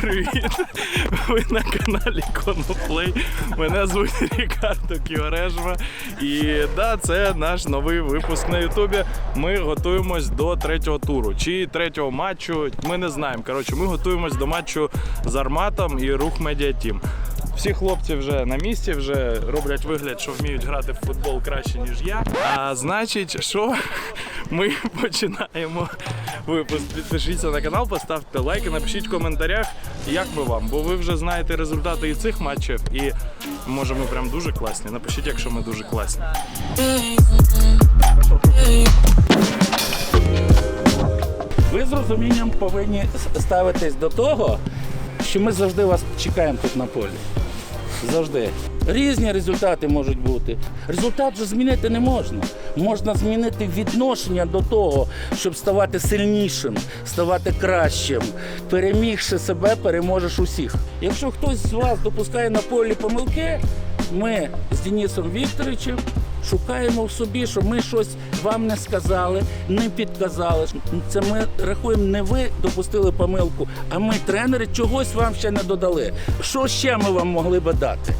привіт! Ви на каналі Коноплей. Мене звуть Рікардо Кіорежва. І да, це наш новий випуск на Ютубі. Ми готуємось до третього туру чи третього матчу. Ми не знаємо. Коротше, ми готуємось до матчу з Арматом і рух Медіа Тім. Всі хлопці вже на місці, вже роблять вигляд, що вміють грати в футбол краще, ніж я. А значить, що ми починаємо випуск. Підпишіться на канал, поставте лайк і напишіть в коментарях, як ми вам. Бо ви вже знаєте результати і цих матчів, і може ми прям дуже класні. Напишіть, якщо ми дуже класні. Ви з розумінням повинні ставитись до того, що ми завжди вас чекаємо тут на полі. Завжди. Різні результати можуть бути. Результат же змінити не можна. Можна змінити відношення до того, щоб ставати сильнішим, ставати кращим. Перемігши себе, переможеш усіх. Якщо хтось з вас допускає на полі помилки, ми з Денисом Вікторовичем шукаємо в собі, що ми щось вам не сказали, не підказали. Це ми рахуємо, не ви допустили помилку, а ми, тренери, чогось вам ще не додали. Що ще ми вам могли би дати?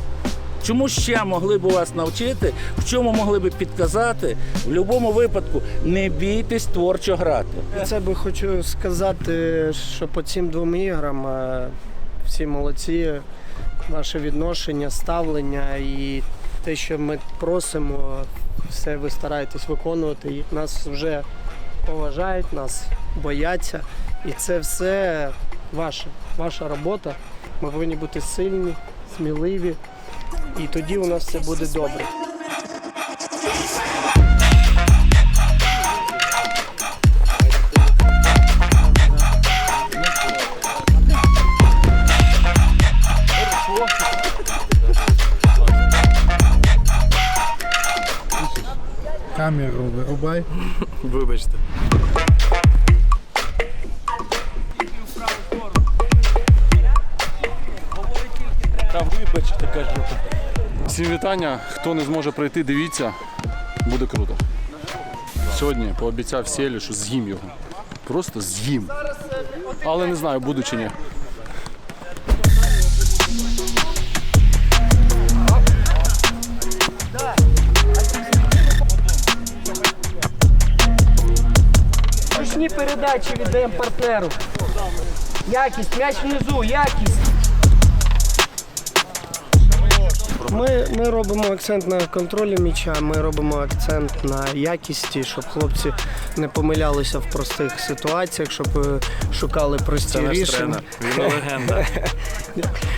Чому ще могли б вас навчити, в чому могли б підказати? В будь-якому випадку не бійтесь творчо грати. Це би хочу сказати, що по цим двом іграм е, всі молодці, ваше відношення, ставлення і те, що ми просимо, все ви стараєтесь виконувати. І нас вже поважають, нас бояться. І це все ваше, ваша робота. Ми повинні бути сильні, сміливі. І тоді у нас все буде добре. Камеру вирубай. Вибачте. Та вибачте, кажу. Всім вітання. Хто не зможе прийти, дивіться, буде круто. Сьогодні пообіцяв Сєлі, що з'їм його. Просто з'їм. Але не знаю, буду чи ні. Ручні передачі віддаємо партнеру. Якість, м'яч внизу, якість. Ми, ми робимо акцент на контролі м'яча, ми робимо акцент на якісті, щоб хлопці не помилялися в простих ситуаціях, щоб е, шукали прості Це рішення. Він легенда.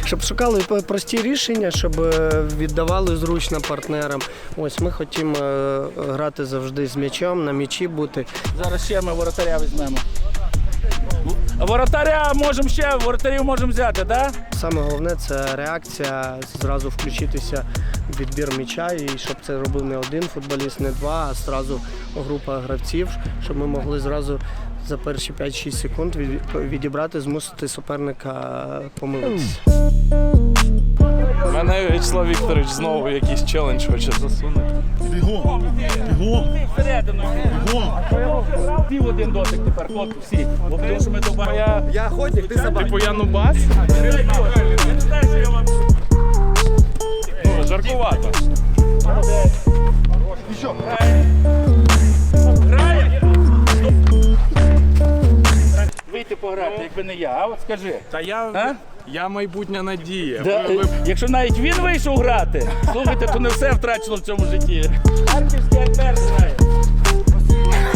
Щоб шукали прості рішення, щоб е, віддавали зручно партнерам. Ось ми хочемо е, грати завжди з м'ячом, на м'ячі бути. Зараз ще ми воротаря візьмемо. Воротаря можемо ще, воротарів можемо взяти, так? Саме головне це реакція, зразу включитися в відбір м'яча, і щоб це робив не один футболіст, не два, а зразу група гравців, щоб ми могли зразу за перші 5-6 секунд відібрати, змусити суперника помилитися. Мене В'ячеслав Вікторович знову якийсь челендж хоче засунути. Бігом! Бігом! Всередину. Пів один дотик тепер, хлопці, всі. Бо тому що ми добавимо. Я, я ходник, ти собака. Типу я нубас? Ну, жаркувато. Вийти пограти, якби не я, а от скажи. Та я, А? Я майбутня надія. Да, Ви- ви- е, якщо навіть він вийшов грати, слухайте, то не все втрачено в цьому житті. Харківський альберт грає.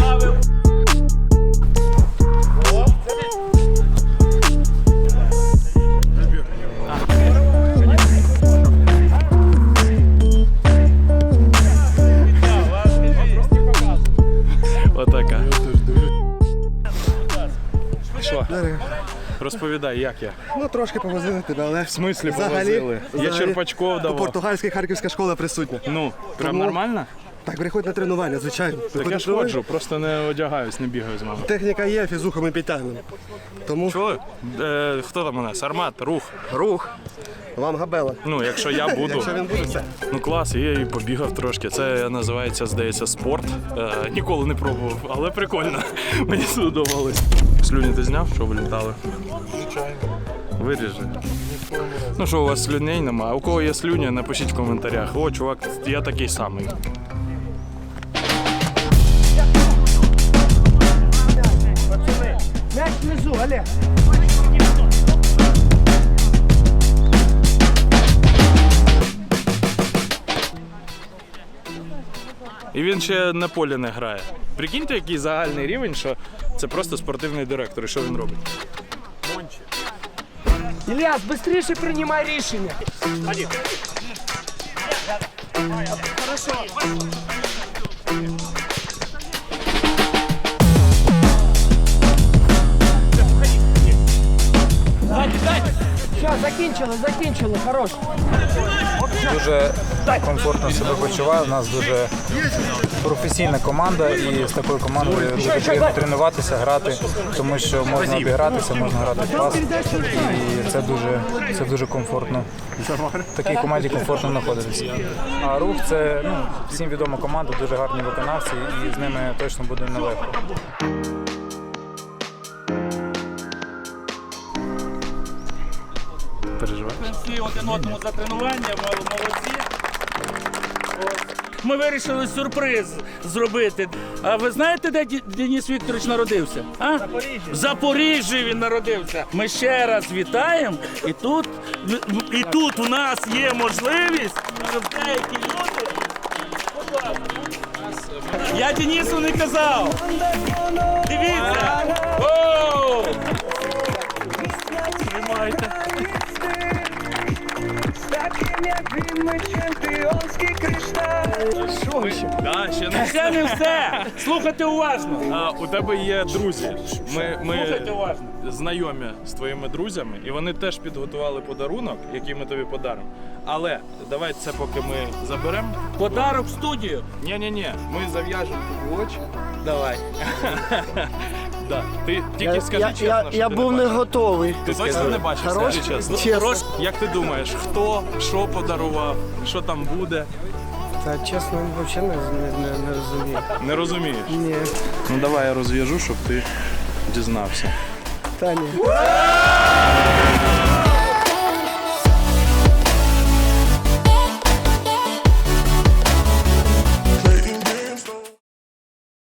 Павел. Розповідай, як я. Ну, трошки повозили тебе, але В смислі Взагалі- повозили? Я взагалі, Черпачков по Португальська харківська школа присутня. Ну, прям Тому- нормально? Так, приходь на тренування, звичайно. Так я ж ходжу, просто не одягаюсь, не бігаю з мамою. Техніка є, фізуху ми підтягнемо. Тому Чули? Е, хто там у нас? Армат, рух. рух. Вам габела. Ну, якщо я буду. Якщо він буде, все. Ну клас, я і побігав трошки. Це називається, здається, спорт. Е, ніколи не пробував, але прикольно. Мені сподобалось. Слюні ти зняв, що вилітали? Звичайно. Виріжи. Ну що, у вас слюней нема? А у кого є слюня, напишіть в коментарях. О, чувак, я такий самий. Внизу, Олег. І він ще на полі не грає. Прикиньте, який загальний рівень, що це просто спортивний директор. І що він робить? Ілляс, швидше приймай рішення. Все, закінчили, закінчили, хорош. дуже комфортно себе почуваю. У нас дуже професійна команда, і з такою командою дуже приємно тренуватися, грати, тому що можна обігратися, можна грати в пас. І це дуже, це дуже комфортно. В такій команді комфортно знаходитися. А рух це ну, всім відома команда, дуже гарні виконавці, і з ними точно буде нелегко. Переживаєш? Всі один одному за тренування, молодці. Ми вирішили сюрприз зробити. А ви знаєте, де Денис Вікторович народився? А? В Запоріжжі він народився. Ми ще раз вітаємо. І тут, і тут у нас є можливість, щоб деякі люди. Я Денису не казав. Дивіться. Да, ще не Це не все. Слухайте уважно. А, у тебе є друзі. Ми, Слухайте уважно. знайомі з твоїми друзями, і вони теж підготували подарунок, який ми тобі подаримо. Але давай це поки ми заберемо. Подарок в студію. Ні, ні, ні, ми зав'яжемо тобі очі. Давай. Да. Ти тільки Я, скажи я, чесно, я, що я ти був не не готовий. Ти точно не бачив, Хорош? скажи чесно. Чесно. Як ти думаєш, хто що подарував, що там буде? Та чесно, взагалі не, не, не розумію. Не розумієш. Ні. Ну давай я розв'яжу, щоб ти дізнався. Та ні.